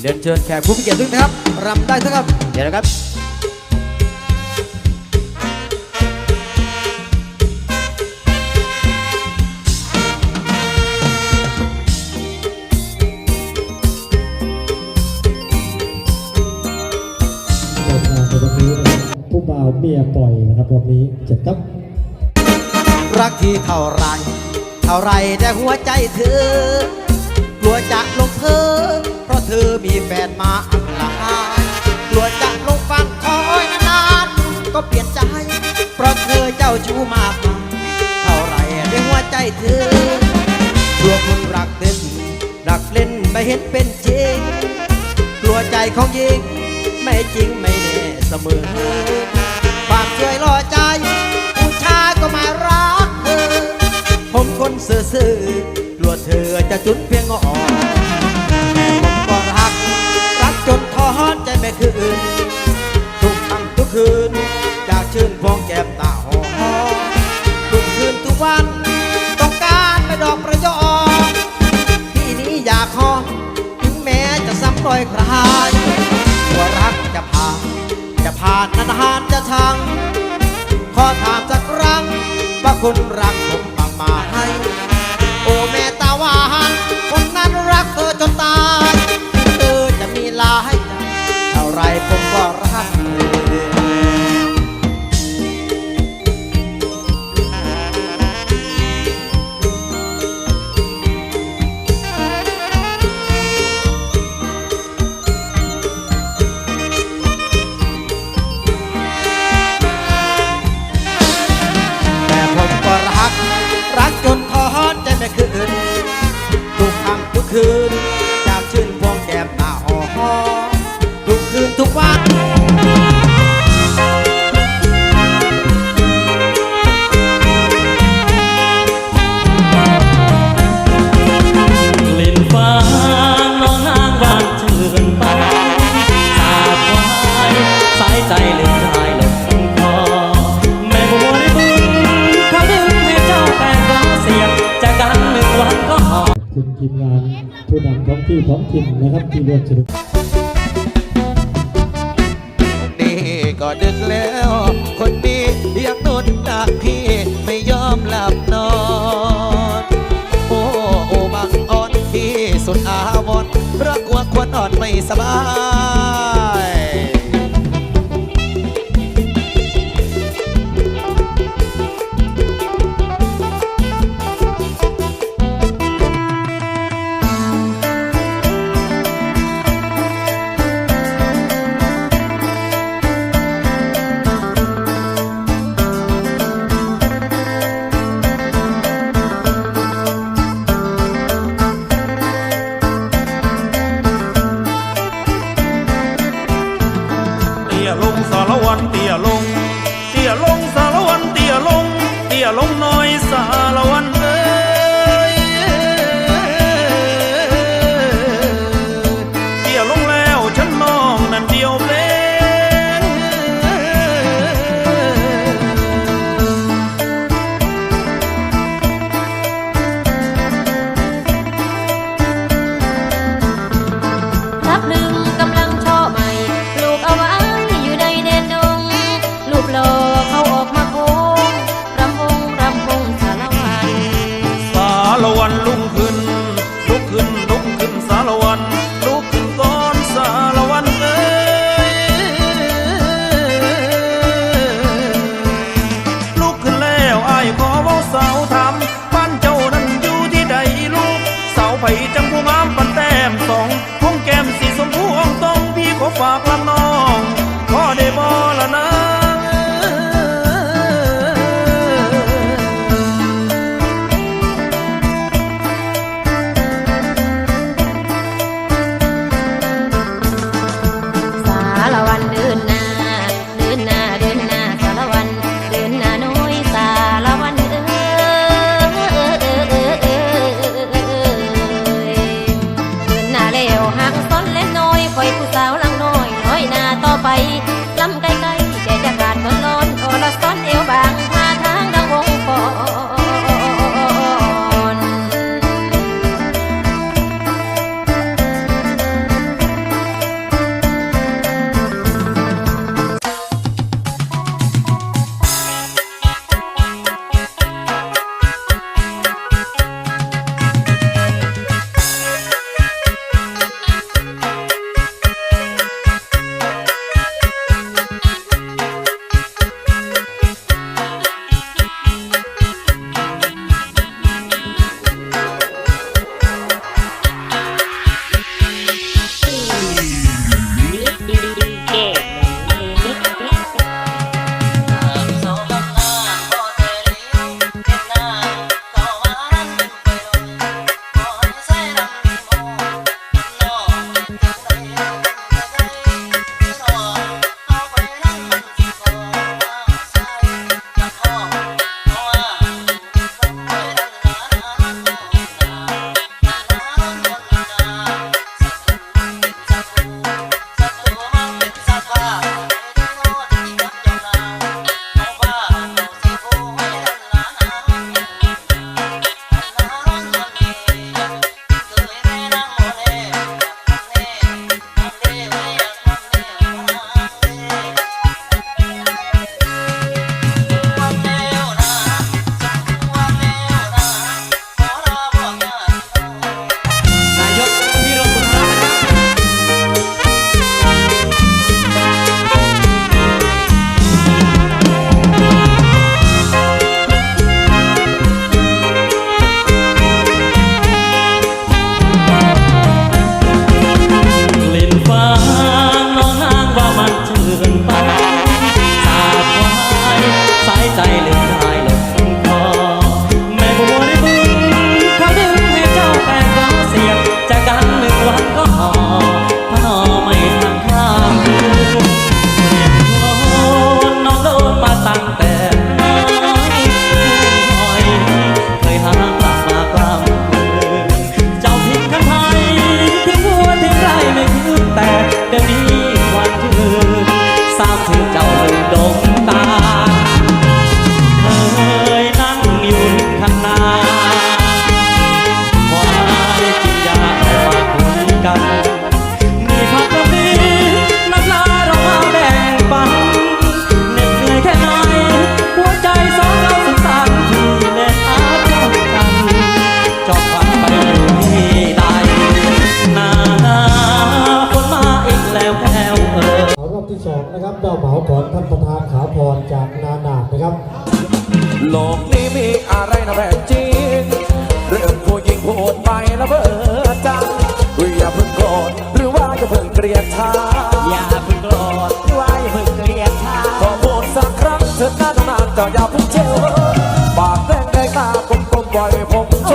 เรียนเชิญแขกผู้มีเกียรติทุกท่านครับรำได้ทั้งครับ เดี๋ยวนะครับเดินทางในวันนี้นะครับผู้บ่าวเมียปล่อยนะครับรอบนี้เจ็ดครับ รักที่เท่าไร เท่าไรแต่หัวใจเธอกลัวจะลงเธอเพราะ เธอมีแฟนมาอันละหายกลัวจะลงฟังคอยนานๆก็เปลี่ยนใจ เพราะเธอเจ้าชู้มากมายเท่าไรแต่หัวใจเธอกลัวคนรักเต้นรักเล่นไม่เห็นเป็นจริง กลัวใจของหญิงไม่จริงไม่แน่เสมอ ความช่วยรอใจผู้ชายก็มารักเธอ ผมคนซื่อๆกลัวเธอจะจุนเพียงอ่อน คืน จากชื่นพองแก้มตาหอมทุกคืนทุกวัน ต้องการไปดอกประยอที่นี้อยากหอมถึงแม้จะซ้ำรอยใครว่ารักจะผ่านจะผ่านนานๆจะชัง ขอถามสักครั้งว่าคุณรักผม องที่ท้องถิ่นนะครับที่ร่วมสนุกนี่ก็ดึกแล้ว คนดียังนอนดักพี่ไม่ยอมหลับนอน โอ้โอ้บังอ่อนที่สุดอาวรเพราะกลัวควรนอนไม่สบาย สาร เดี๋ยวนี้ควัน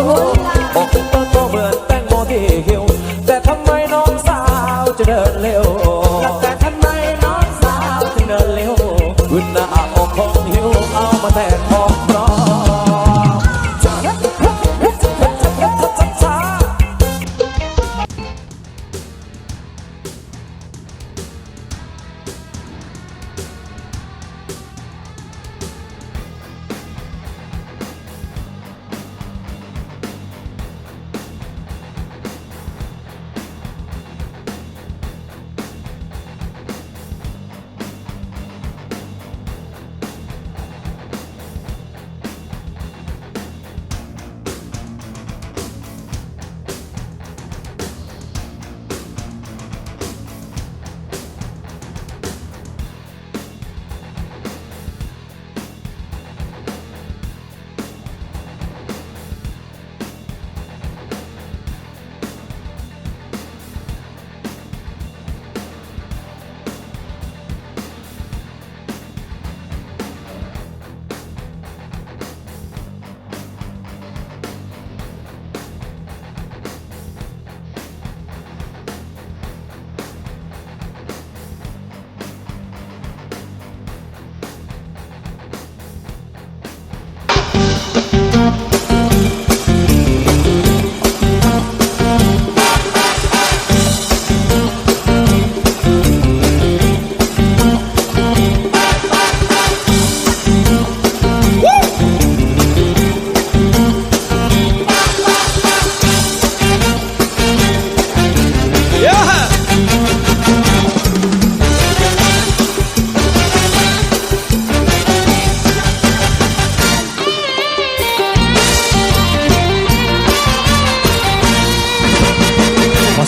ผมชูอกโตโตเหมือนแตงโมที่หิวแต่ทำไมน้องสาวจะเดินเร็วแต่ทำไมน้องสาวถึงเดินเร็วขึ้นหน้าอกของหิวเอามาแทน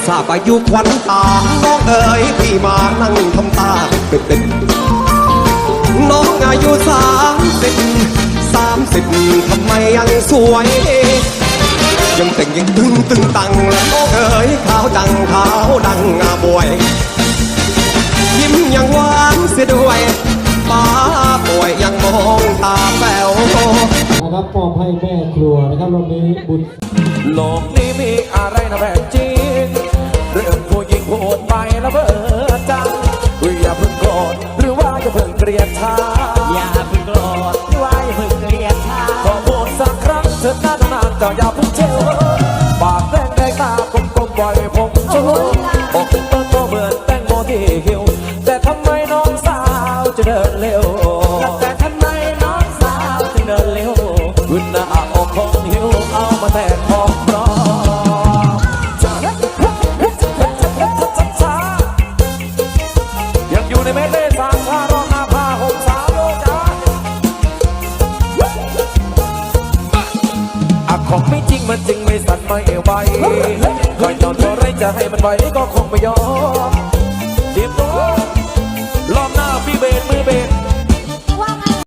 ทราบอายุควันตา น้องเอ๋ยพี่มานั่งทำตาเป็นเป็นน้องอายุสามสิบสามสิบทำไมยังสวย ยังเต่งยังตึงตึงตังแล้วน้องเอ๋ยขาวจังขาวดังงาบวย ยิ้มยังหวานเสียด้วยป้าป่วยยังมองตาแป๋วนะครับมอบให้แม่ครัวนะครับรอบนี้บุญโลกนี้มีอะไรนะแบบจ กลียดชาอย่าเพิ่งโกรธหรือว่าอย่าเพิ่งเกลียดข้าขอพูดสักครั้งเถิดนานานๆก็อย่าเพิ่งเชื่อปากแดงได้ตากลมๆปล่อยผมชูอก ไม่ไหวคอยนอนเท่าไรจะให้มันไหวก็คงไม่ยอม